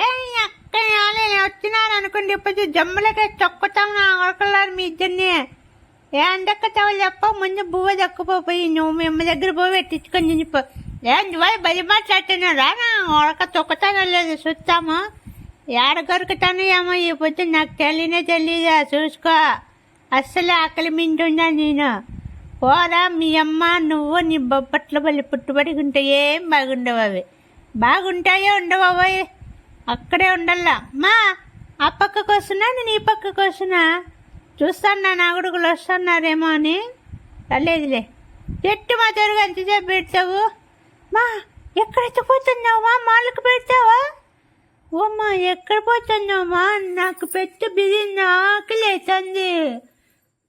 ఏ అక్కడ వచ్చినాను అనుకోండి ఇప్పుడు జమ్ములకే తొక్కుతాం నా కొడుకులారు మీ ఇద్దరిని. ఏ అందక్కతావు చెప్ప ముందు బువ్వ దక్కుపోయి నువ్వు మీ దగ్గర పోయి పెట్టించుకొని తినిపో ఏ నువ్వు బలి మాట్లాడుతున్నారా నా కొడక తొక్కుతానో లేదు చూస్తాము. ఏడ కొరుకుతాను ఏమో ఈ పొద్దు నాకు తెలియనే తెలియదా చూసుకో. అస్సలు ఆకలి మింటుందా నేను. పోరా మీ అమ్మ నువ్వు నీ బొబ్బట్ల బలి పుట్టుబడి ఉంటే ఏం బాగుండవు అవి. బాగుంటాయో ఉండవు అక్కడే ఉండల్లా. మా ఆ పక్కకు వస్తున్నా నేను ఈ పక్కకు వస్తున్నా చూస్తాను నా కొడుకులు వస్తున్నారేమో అని. రాలేదులే చెట్టు మా తరుగు ఎంతసేపు పెడతావు? మా ఎక్కడైతే పోతున్నావు మా మాలకు పెడతావా? ఓమ్మా ఎక్కడ పోతున్నావమ్మా నాకు పెట్టు బిజీ ఆకలేతుంది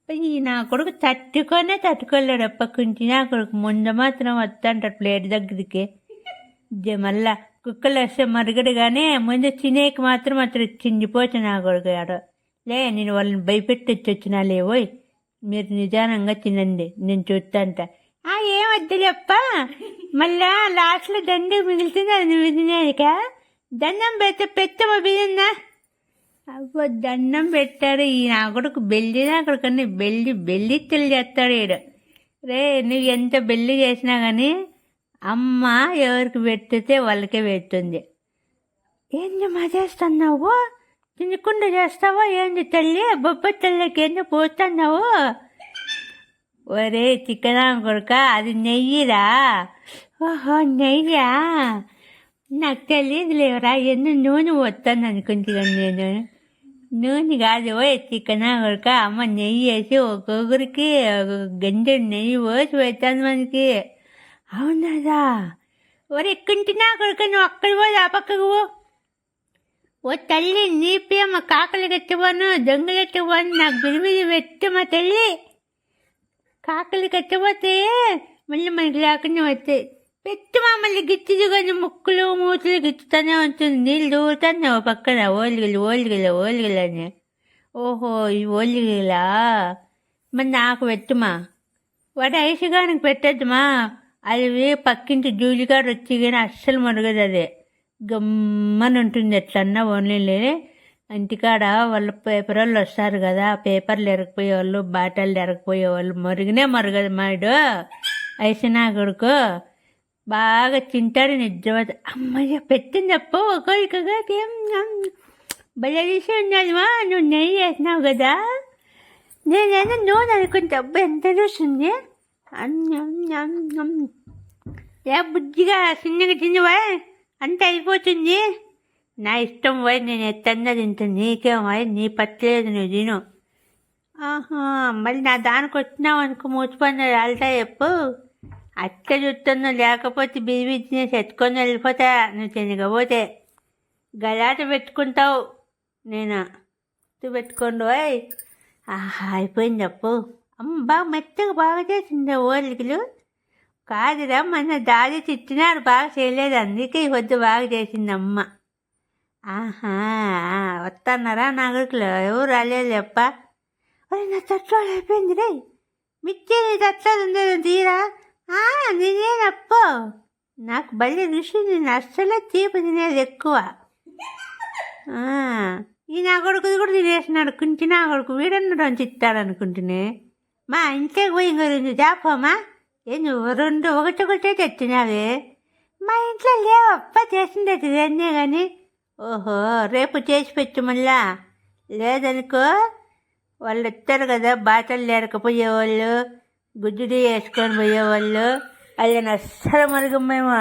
ఈ నా కొడుకు తట్టుకొనే తట్టుకోలేడు అప్పకుంచి నా కొడుకు ముందు మాత్రం వస్తాంటాడు ప్లేట్ దగ్గరికి. ఇదే మళ్ళా కుక్కలు వస్తే మరగడు ముందు తినేకి మాత్రం అతను చిండిపోతే నా కొడుకు లే నేను వాళ్ళని భయపెట్టొచ్చి వచ్చినా లేవోయ్ మీరు నిదానంగా తినండి నేను చూస్తాంట ఆ ఏం వద్దులేప్ప మళ్ళా లాస్ట్లో దండి మిగులుతుంది అది నువ్వు తినేదికా? దండం పెడితే పెట్టమా బియ్యందా అబ్బో దండం పెట్టాడు. ఈ నా కొడుకు బెల్లి నా కొడుకు బెల్లి బెల్లిత్తులు చేస్తాడు ఈడు. రే నువ్వు ఎంత బెల్లి చేసినా కానీ అమ్మ ఎవరికి పెట్టితే వాళ్ళకే పెడుతుంది ఏంది మా చేస్తున్నావు? తినకుండా చేస్తావా? ఏంది తల్లి? బొబ్బ తల్లికి ఏంది పోతున్నావు? ఒరే చికెనా కొడుక అది నెయ్యిరా. ఓహో నెయ్యా? నాకు తెలియదు లేవరా ఎన్ని నూనె వస్తాను అనుకుంటున్నాను నేను. నూనె కాదు ఓ చికెన్ కొడుక అమ్మ నెయ్యి వేసి ఒక్కొక్కరికి ఒక గంట నెయ్యి పోసి పెట్టాను మనకి. అవునదా ఒరే ఎక్కింటినా కొడుక నువ్వు అక్కడ పోదు ఆ పక్కకు పో. ఓ తల్లి నీ ప్రేమ కాకలు కట్టబోను దొంగలు నాకు బిరిమిది పెట్టి మా తల్లి. కాకలు కట్టబోతే మళ్ళీ మనకి లేకుండా వస్తాయి పెట్టి మమ్మల్ని గిచ్చిది కానీ ముక్కులు మూతులు గిచ్చుతూనే ఉంటుంది. నీళ్ళు దూరుతానే ఓ పక్కన ఓలిగలు ఓలిగలు ఓలిగలు అని. ఓహో ఈ ఓలిగలా? మరి నాకు పెట్టుమా వాడు ఐసుగానికి పెట్టద్దుమా అది పక్కింటి జూలిగాడు వచ్చి కానీ అస్సలు మరగదు అదే. గమ్మని ఉంటుంది ఎట్లన్నా ఓన్లీ ఇంటికాడ వాళ్ళ పేపర్ వాళ్ళు వస్తారు కదా పేపర్లు ఎరకపోయే వాళ్ళు బాటలు ఎరకపోయే వాళ్ళు మరుగునే మరగదు మాడు ఐసినా కొడుకు బాగా తింటాడు నిద్రపోత అమ్మయ్య పెట్టింది అప్ప ఒకరికగా ఏం భలే విషయం ఉన్నదిమా నువ్వు నెయ్యి వేసినావు కదా. నేనైనా నూనె అనుకుంటే. ఎంత చూస్తుంది ఏ బుజ్జిగా చిన్నగా తినవా అంత అయిపోతుంది. నా ఇష్టం పోయి నేను ఎత్తన్నా తింటాను నీకేం నీ పట్టలేదు నువ్వు తిను. ఆహా మళ్ళీ నా దానికి వచ్చినావు అనుకో మూచిపోయిన రాలితా చెప్పు. అట్ట చూస్తున్నా లేకపోతే బిజీ బిజినెస్ ఎత్తుకొని వెళ్ళిపోతా. నువ్వు తినకపోతే. గలాట పెట్టుకుంటావు నేను. గుర్తు పెట్టుకోండి వాయ్ ఆహా అయిపోయింది అప్పు బాగా మెత్తగా బాగా చేసింది ఓలికలు కాదురా మన దారి తిట్టినారు బాగా చేయలేదు అందుకే ఈ వద్దు బాగా చేసింది అమ్మ. ఆహా వస్తున్నారా నా ఎవరు రాలేదు అప్ప నా తట్లో అయిపోయింది రే మిర్చి నీ తట్లో ఉంది తీరా? ఆ, నేనేనప్పో నాకు బలి రుచి నేను అస్సలే తీపి తినేది ఎక్కువ. ఈ నా కొడుకుది కూడా తినేసినాడు. కుంచి నా కొడుకు వీడన్నడం చిత్తాడు అనుకుంటునే మా ఇంట్లో పోయి ఇంకో రెండు చేపమా ఏ రెండు ఒకటి ఒకటే తెచ్చినావే. మా ఇంట్లో లేవప్ప చేసిండేది ఇదన్నే కానీ ఓహో రేపు చేసి పెట్టు మళ్ళా. లేదనుకో వాళ్ళు ఇస్తారు కదా బాటలు లేరకపోయేవాళ్ళు గుజ్జుడి వేసుకొని పోయేవాళ్ళు. వాళ్ళని అస్సలు మరుగమ్మేమో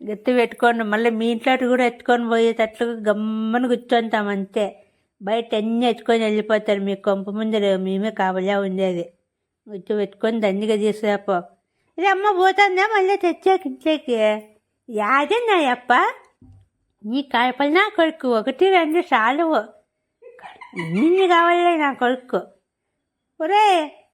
గుర్తు పెట్టుకోండి మళ్ళీ మీ ఇంట్లో కూడా ఎత్తుకొని పోయేటట్లు గమ్మని కూర్చుంటాం అంతే. బయట అన్నీ ఎత్తుకొని వెళ్ళిపోతారు. మీ కొంప ముందర మేమే కావలే ఉండేది. గుర్తు పెట్టుకొని దండిగా తీసుకురాపో. ఇది అమ్మ పోతుందా? మళ్ళీ తెచ్చాక ఇంట్లోకి. యాదన్నాయప్ప నీ కాయపల్లి నా కొడుకు. ఒకటి రెండు చాలు ఇన్ని కావాలి నా కొడుకు. ఒరే